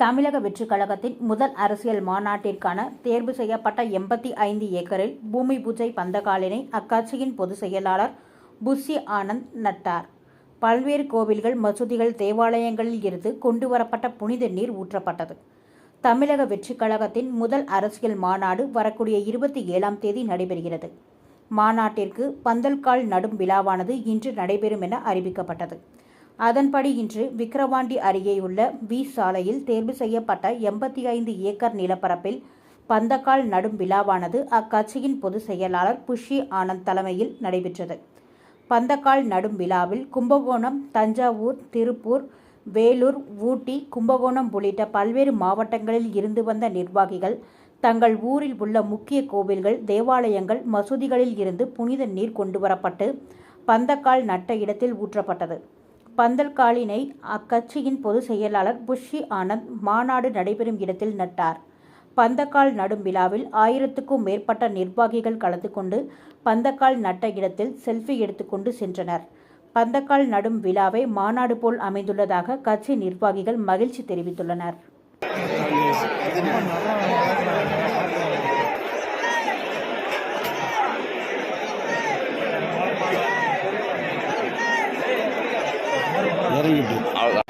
தமிழக வெற்றிக் கழகத்தின் முதல் அரசியல் மாநாட்டிற்கான தேர்வு செய்யப்பட்ட எண்பத்தி ஐந்து ஏக்கரில் பூமி பூஜை பந்தகாலினை அக்கட்சியின் பொதுச் செயலாளர் புஷி ஆனந்த் நட்டார். பல்வேறு கோவில்கள் மசூதிகள் தேவாலயங்களில் இருந்து கொண்டுவரப்பட்ட புனித நீர் ஊற்றப்பட்டது. தமிழக வெற்றிக் கழகத்தின் முதல் அரசியல் மாநாடு வரக்கூடிய இருபத்தி ஏழாம் தேதி நடைபெறுகிறது. மாநாட்டிற்கு பந்தல்கால் நடும் விழாவானது இன்று நடைபெறும் என அறிவிக்கப்பட்டது. அதன்படி இன்று விக்கிரவாண்டி அருகேயுள்ள வி சாலையில் தேர்வு செய்யப்பட்ட எண்பத்தி ஐந்து ஏக்கர் நிலப்பரப்பில் பந்தக்கால் நடும் விழாவானது அக்கட்சியின் பொதுச் செயலாளர் புஷி ஆனந்த் தலைமையில் நடைபெற்றது. பந்தக்கால் நடும் விழாவில் கும்பகோணம் தஞ்சாவூர் திருப்பூர் வேலூர் ஊட்டி கும்பகோணம் உள்ளிட்ட பல்வேறு மாவட்டங்களில் இருந்து வந்த நிர்வாகிகள் தங்கள் ஊரில் உள்ள முக்கிய கோவில்கள் தேவாலயங்கள் மசூதிகளில் இருந்து புனித நீர் கொண்டுவரப்பட்டு பந்தக்கால் நட்ட இடத்தில் ஊற்றப்பட்டது. பந்தல்காலினை அக்கட்சியின் பொதுச் செயலாளர் புஷி ஆனந்த் மாநாடு நடைபெறும் இடத்தில் நட்டார். பந்தக்கால் நடும் விழாவில் ஆயிரத்துக்கும் மேற்பட்ட நிர்வாகிகள் கலந்து கொண்டு பந்தக்கால் நட்ட இடத்தில் செல்ஃபி எடுத்துக்கொண்டு சென்றனர். பந்தக்கால் நடும் விழாவை மாநாடு போல் அமைந்துள்ளதாக கட்சி நிர்வாகிகள் மகிழ்ச்சி தெரிவித்துள்ளனர். இறங்கிட்டு அவ்வளோதான்